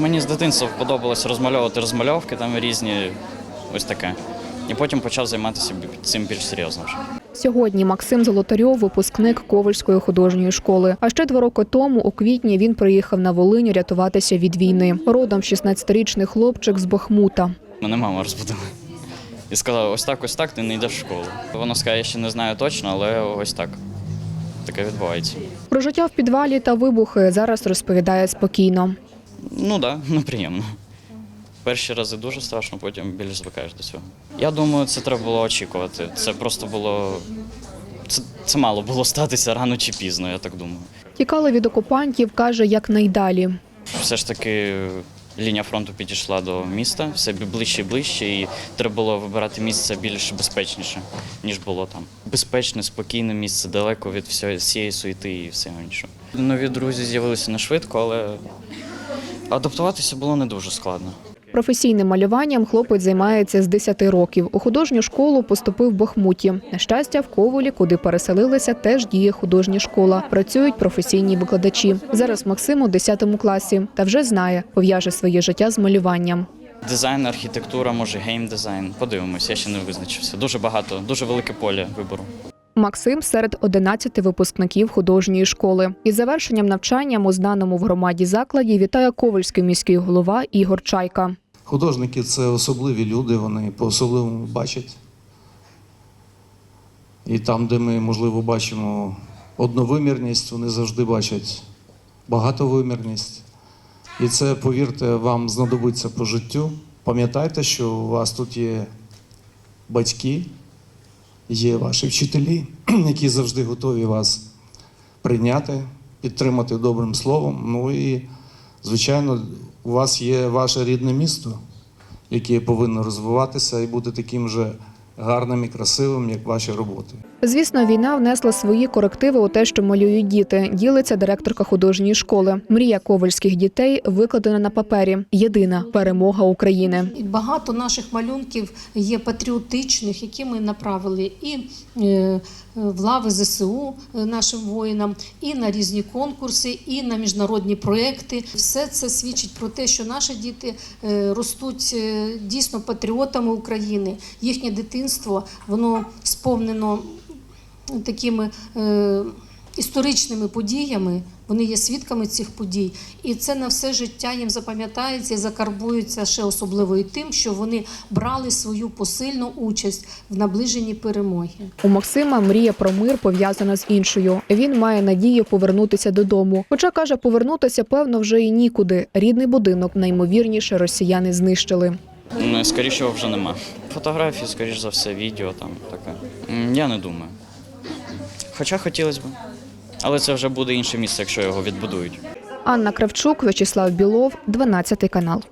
Мені з дитинства подобалось розмальовувати розмальовки, там різні, ось таке. І потім почав займатися цим більш серйозно вже. Сьогодні Максим Золотарьов – випускник Ковальської художньої школи. А ще два роки тому, у квітні, він приїхав на Волинь рятуватися від війни. Родом 16-річний хлопчик з Бахмута. Мене мама розбудила. І сказала, ось так, ось так, ти не йдеш в школу. Вона сказала, я ще не знаю точно, але ось так. Таке відбувається. Про життя в підвалі та вибухи зараз розповідає спокійно. Ну так, да, неприємно. Перші рази дуже страшно, потім більш звикаєш до цього. Я думаю, це треба було очікувати. Це просто було. Це, це мало було статися рано чи пізно, я так думаю. Тікали від окупантів, каже, якнайдалі. Все ж таки лінія фронту підійшла до міста, все ближче і ближче, і треба було вибирати місце більш безпечніше, ніж було там. Безпечне, спокійне місце, далеко від всієї суєти і всього іншого. Нові друзі з'явилися не швидко, але адаптуватися було не дуже складно. Професійним малюванням хлопець займається з 10 років. У художню школу поступив в Бахмуті. На щастя, в Коволі, куди переселилися, теж діє художня школа. Працюють професійні викладачі. Зараз Максим у 10 класі та вже знає, пов'яже своє життя з малюванням. Дизайн, архітектура, може геймдизайн. Подивимось, я ще не визначився. Дуже багато, дуже велике поле вибору. Максим серед 11 випускників художньої школи. Із завершенням навчання у знаному в громаді закладі вітає Ковальський міський голова Ігор Чайка. Художники це особливі люди, вони по-особливому бачать. І там, де ми, можливо, бачимо одновимірність, вони завжди бачать багатовимірність. І це, повірте, вам знадобиться по життю. Пам'ятайте, що у вас тут є батьки, є ваші вчителі, які завжди готові вас прийняти, підтримати добрим словом. Ну і, звичайно, у вас є ваше рідне місто, яке повинно розвиватися і бути таким же гарним і красивим, як ваші роботи. Звісно, війна внесла свої корективи у те, що малюють діти. Ділиться директорка художньої школи. Мрія ковальських дітей викладена на папері. Єдина перемога України. І Багато наших малюнків є патріотичних, які ми направили і е, в лави ЗСУ е, нашим воїнам, і на різні конкурси, і на міжнародні проекти. Все це свідчить про те, що наші діти е, ростуть дійсно патріотами України. Їхнє дитинство воно сповнено такими. е, Історичними подіями вони є свідками цих подій, і це на все життя їм запам'ятається і закарбується ще особливо і тим, що вони брали свою посильну участь в наближенні перемоги. У Максима мрія про мир пов'язана з іншою. Він має надію повернутися додому. Хоча каже, повернутися певно вже і нікуди. Рідний будинок наймовірніше росіяни знищили. Ну, Скоріше вже нема. Фотографії, скоріш за все, відео там таке. Я не думаю. Хоча хотілося б. Але це вже буде інше місце, якщо його відбудують. Анна Кравчук, В'ячеслав Білов, 12 канал.